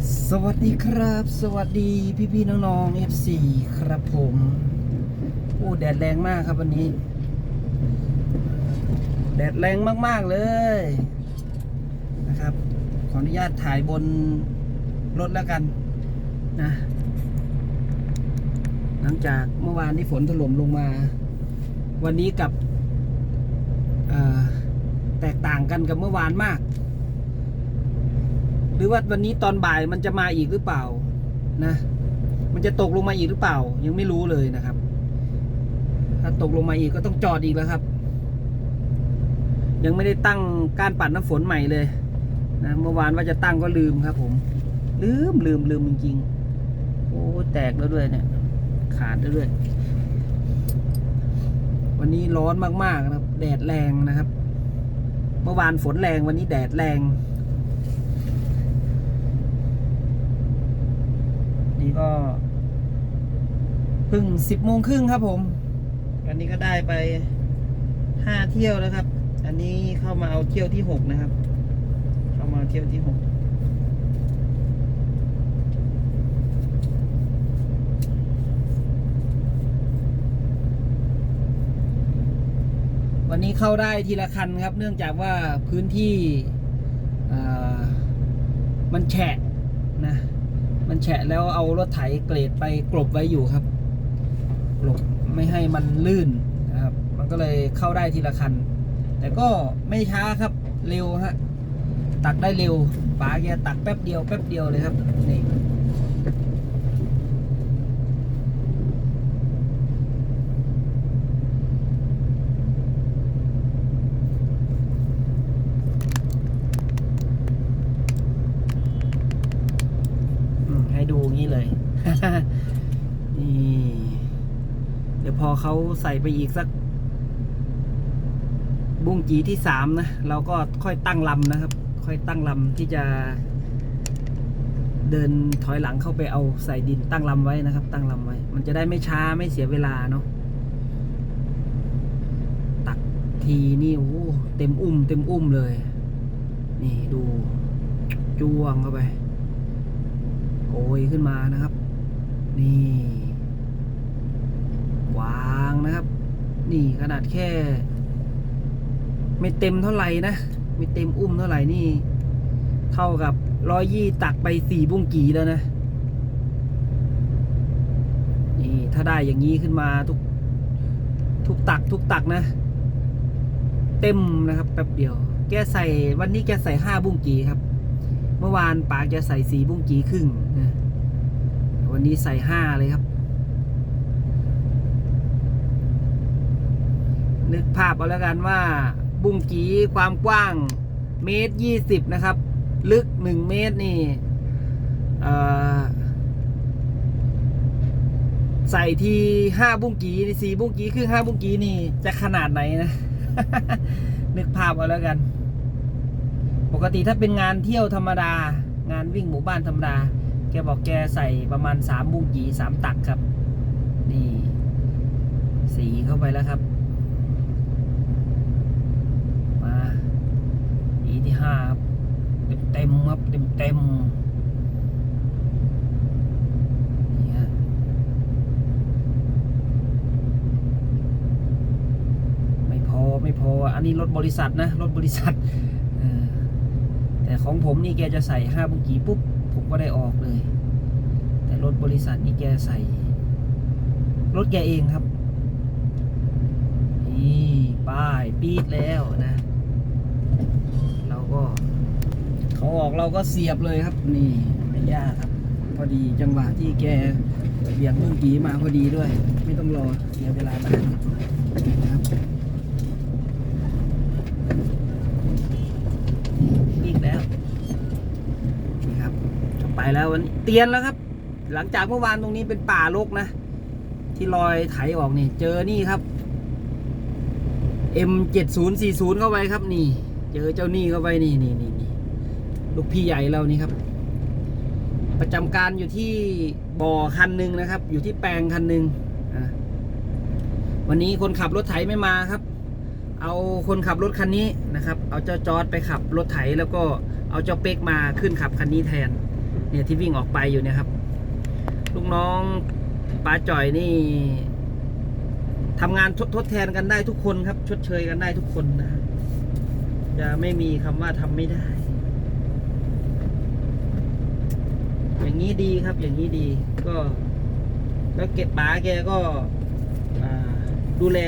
สวัสดีครับ สวัสดีพี่พี่น้องๆ FC ครับผมโอ้แดดแรงมากครับวันนี้ แดดแรงมากๆเลยนะครับ ขออนุญาตถ่ายบนรถแล้วกันนะหลังจากเมื่อวานนี้ฝนถล่มลงมา วันนี้กับแตกต่างกันกับเมื่อวานมาก รือว่าวันนี้ตอนบ่ายมันจะมาอีกหรือเปล่านะ มันจะตกลงมาอีกหรือเปล่า ยังไม่รู้เลยนะครับ ถ้าตกลงมาอีกก็ต้องจอดอีกแล้วครับ ยังไม่ได้ตั้งการปัดน้ำฝนใหม่เลยนะเมื่อวานว่าจะตั้งก็ลืมครับ ผม ลืมลืมลืมจริงๆโอ้แตกแล้วด้วยเนี่ย ขาดแล้วด้วย วันนี้ร้อนมากๆนะครับ แดดแรงนะครับ เมื่อวานฝนแรงวันนี้แดดแรง นี่ก็เพิ่งสิบโมงครึ่งครับผม วันนี้ก็ได้ไปห้าเที่ยวแล้วครับ อันนี้เข้ามาเอาเที่ยวที่หกนะครับ เข้ามาเที่ยวที่หกวันนี้เข้าได้ทีละคันครับ เนื่องจากว่าพื้นที่มันแฉะนะ มันแฉะแล้วเอารถไถเกรดไปกลบไว้อยู่ครับ กลบไม่ให้มันลื่นนะครับ มันก็เลยเข้าได้ทีละคัน แต่ก็ไม่ช้าครับเร็วฮะตักได้เร็วป๋าแกตักแป๊บเดียวแป๊บเดียวเลยครับนี่ อืมให้ดูงี้เลย นี่ เดี๋ยวพอเขาใส่ไปอีกสัก บุ้งจีที่สามนะ เราก็ค่อยตั้งลำนะครับ ค่อยตั้งลำที่จะเดินถอยหลังเข้าไปเอาใส่ดินตั้งลำไว้นะครับ ตั้งลำไว้ มันจะได้ไม่ช้าไม่เสียเวลาเนาะตักทีนี่โอ้เต็มอุ้ม เต็มอุ้มเลย นี่ดูจ้วงเข้าไปโกยขึ้นมานะครับ นี่ วางนะครับ นี่ขนาดแค่ ไม่เต็มเท่าไหร่นะไม่เต็มอุ้มเท่าไหร่นี่ เท่ากับร้อยยี่ตักไปสี่บุ้งกีแล้วนะ นี่ถ้าได้อย่างนี้ขึ้นมาทุก ทุกตักทุกตักนะ เต็มนะครับแป๊บเดียว แกใส่วันนี้แกใส่ห้าบุ้งกีครับ เมื่อวานปากจะใส่สี่บุ้งกีครึ่งนะวันนี้ใส่ห้าเลยครับ นึกภาพเอาแล้วกันว่าบุ้งกีความกว้างเมตรยี่สิบนะครับ ลึกหนึ่งเมตรนี่ใส่ทีห้าบุ้งกีสี่บุ้งกีครึ่งห้าบุ้งกีนี่จะขนาดไหนนะ นึกภาพเอาแล้วกัน ปกติถ้าเป็นงานเที่ยวธรรมดา งานวิ่งหมู่บ้านธรรมดา แกบอกแกใส่ประมาณสามบุ้งกีสามตักครับ นี่ สีเข้าไปแล้วครับ มาอีที่ห้าครับเต็มเต็มๆครับเต็มเต็มไม่พอไม่พอ อันนี้รถบริษัทนะ รถบริษัท แต่ของผมนี่แกจะใส่ห้าบุกีปุ๊บ ผมก็ได้ออกเลย แต่รถบริษัทนี่แกใส่ รถแกเองครับ นี่ ป้ายปีดแล้วนะ เราก็เขา ออกเราก็เสียบเลยครับ นี่ไม่ยากครับ พอดีจังหวะที่แกเบี่ยงเมื่อกี้มาพอดีด้วย ไม่ต้องรอเสียเวลานานครับอีกแล้วนี่ครับไปแล้ววันนี้เตียนแล้วครับ หลังจากเมื่อวานตรงนี้เป็นป่ารกนะ ที่ลอยไถออกนี่เจอนี่ครับ M 7 0 4 0 เข้าไปครับนี่ เจอเจ้านี่เข้าไปนี่นี่นี่นี่ ลูกพี่ใหญ่เรานี่ครับ ประจำการอยู่ที่บ่อคันหนึ่งนะครับ อยู่ที่แปลงคันหนึ่งวันนี้คนขับรถไถไม่มาครับ เอาคนขับรถคันนี้นะครับ เอาเจ้าจอร์ดไปขับรถไถแล้วก็เอาเจ้าเป๊กมาขึ้นขับคันนี้แทน เนี่ยที่วิ่งออกไปอยู่เนี่ยครับ ลูกน้องป้าจ่อยนี่ทำงานทดทดแทนกันได้ทุกคนครับ ชดเชยกันได้ทุกคนนะจะไม่มีคำว่าทำไม่ได้ อย่างนี้ดีครับ อย่างนี้ดี ก็แล้วเก็บป๋าแกก็ดูแล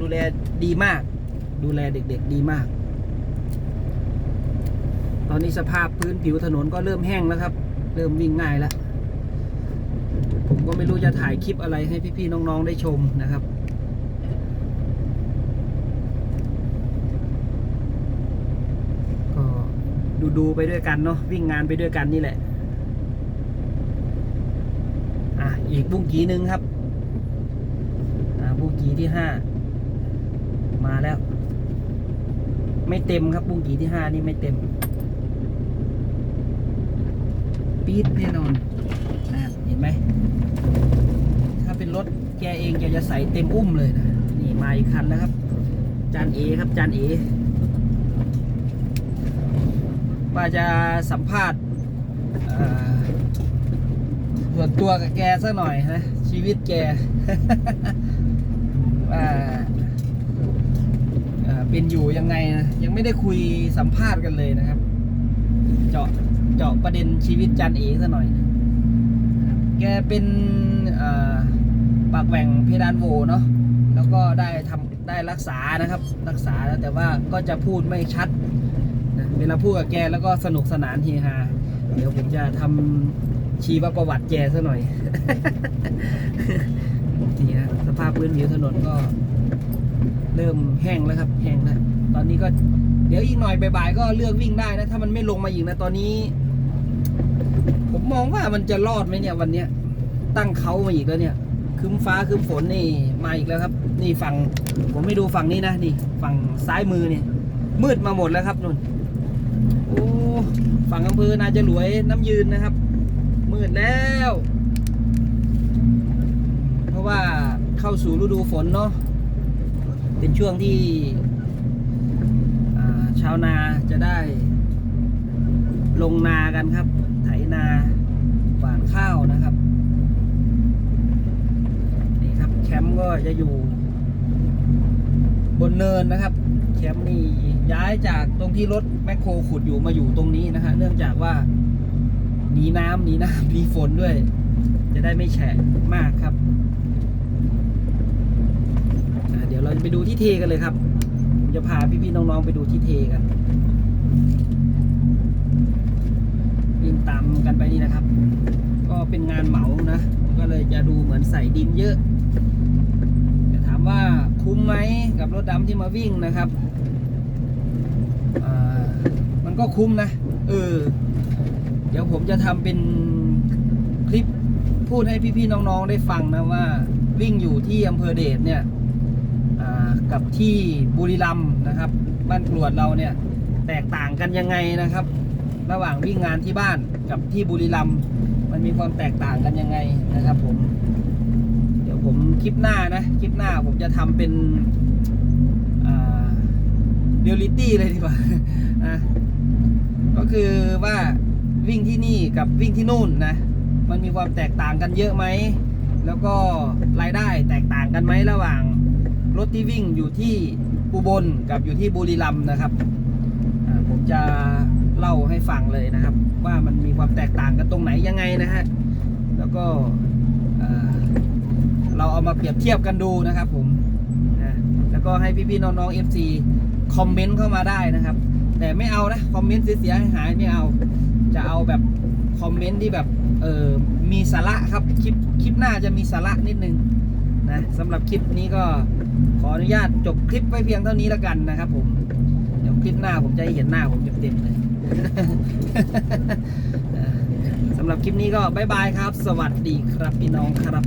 ดูแลดีมาก ดูแลเด็กๆดีมาก ตอนนี้สภาพพื้นผิวถนนก็เริ่มแห้งแล้วครับ เริ่มวิ่งง่ายแล้ว ผมก็ไม่รู้จะถ่ายคลิปอะไรให้พี่ๆน้องๆได้ชมนะครับก็ดูๆไปด้วยกันเนาะวิ่งงานไปด้วยกันนี่แหละ อีกบุ้งกีหนึ่งครับบุ้งกีที่ห้ามาแล้ว ไม่เต็มครับบุ้งกีที่ห้านี่ไม่เต็ม ปี๊ดแน่นอนนะเห็นไหม ถ้าเป็นรถแกเองแกจะใส่เต็มอุ้มเลยนะ นี่มาอีกคันแล้วครับ จานเอครับจานเอว่าจะสัมภาษณ์ ส่วนตัวกับแกสักหน่อยนะ ชีวิตแกว่าเป็นอยู่ยังไงนะยังไม่ได้คุยสัมภาษณ์กันเลยนะครับ เจาะเจาะประเด็นชีวิตจันเอซะหน่อยนะแกเป็นปากแหว่งเพดานโวเนาะแล้วก็ได้ทำได้รักษานะครับ รักษาแล้วแต่ว่าก็จะพูดไม่ชัดนะเวลาพูดกับแกแล้วก็สนุกสนานเฮฮาเดี๋ยวผมจะทำ ชีวประวัติแกซะหน่อยนี่ฮะสภาพพื้นผิวถนนก็ เริ่มแห้งแล้วครับ แห้งแล้วตอนนี้ก็เดี๋ยวอีกหน่อยบ่ายๆก็เลือกวิ่งได้นะ ถ้ามันไม่ลงมาอีกนะ ตอนนี้ ผมมองว่ามันจะรอดไหมเนี่ย วันเนี้ย ตั้งเขามาอีกแล้วเนี่ยคืมฟ้าคืมฝนนี่มาอีกแล้วครับ นี่ฝั่งผมไม่ดูฝั่งนี้นะนี่ฝั่งซ้ายมือเนี่ยมืดมาหมดแล้วครับนุ่นโอ้ฝั่งอำเภอนาจะหลวยน้ำยืนนะครับ มืดแล้ว เพราะว่าเข้าสู่ฤดูฝนเนาะเป็นช่วงที่ชาวนาจะได้ ลงนากันครับ ไถนาหว่านข้าวนะครับนี่ครับแคมป์ก็จะอยู่ บนเนินนะครับแคมป์นี่ย้ายจากตรงที่รถแมคโครขุดอยู่มาอยู่ตรงนี้นะฮะเนื่องจากว่า หนีน้ำหนีน้ำหนีฝนด้วย จะได้ไม่แฉะมากครับ เดี๋ยวเราจะไปดูที่เทกันเลยครับผมจะพาพี่ๆน้องๆไปดูที่เทกันวิ่งตามกันไปนี่นะครับ ก็เป็นงานเหมานะ ก็เลยจะดูเหมือนใส่ดินเยอะแต่ถามว่าคุ้มไหมกับรถดำที่มาวิ่งนะครับมันก็คุ้มนะ เออ เดี๋ยวผมจะทำเป็นคลิปพูดให้พี่ๆน้องๆได้ฟังนะว่า วิ่งอยู่ที่อำเภอเดชเนี่ยกับที่บุรีรัมย์นะครับ บ้านกรวดเราเนี่ยแตกต่างกันยังไงนะครับ ระหว่างวิ่งงานที่บ้านกับที่บุรีรัมย์มันมีความแตกต่างกันยังไงนะครับ ผม เดี๋ยวผมคลิปหน้านะคลิปหน้าผมจะทำเป็นเรียลลิตี้เลยดีกว่านะก็คือว่า วิ่งที่นี่กับวิ่งที่นู่นนะ มันมีความแตกต่างกันเยอะไหม แล้วก็รายได้แตกต่างกันไหมระหว่าง รถที่วิ่งอยู่ที่อุบลกับอยู่ที่บุรีรัมย์นะครับผมจะเล่าให้ฟังเลยนะครับ ว่ามันมีความแตกต่างกันตรงไหนยังไงนะฮะแล้วก็เราเอามาเปรียบเทียบกันดูนะครับผมนะแล้วก็ให้พี่ๆน้องๆ FC คอมเมนต์เข้ามาได้นะครับ แต่ไม่เอานะ คอมเมนต์เสียหายไม่เอา จะเอาแบบคอมเมนต์ที่แบบเออมีสาระครับคลิปคลิปหน้าจะมีสาระนิดนึงนะสำหรับคลิปนี้ก็ขออนุญาตจบคลิปไว้เพียงเท่านี้แล้วกันนะครับผมเดี๋ยวคลิปหน้าผมจะให้เห็นหน้าผมเต็มๆเลยสำหรับคลิปนี้ก็บายบายครับ สวัสดีครับพี่น้องครับ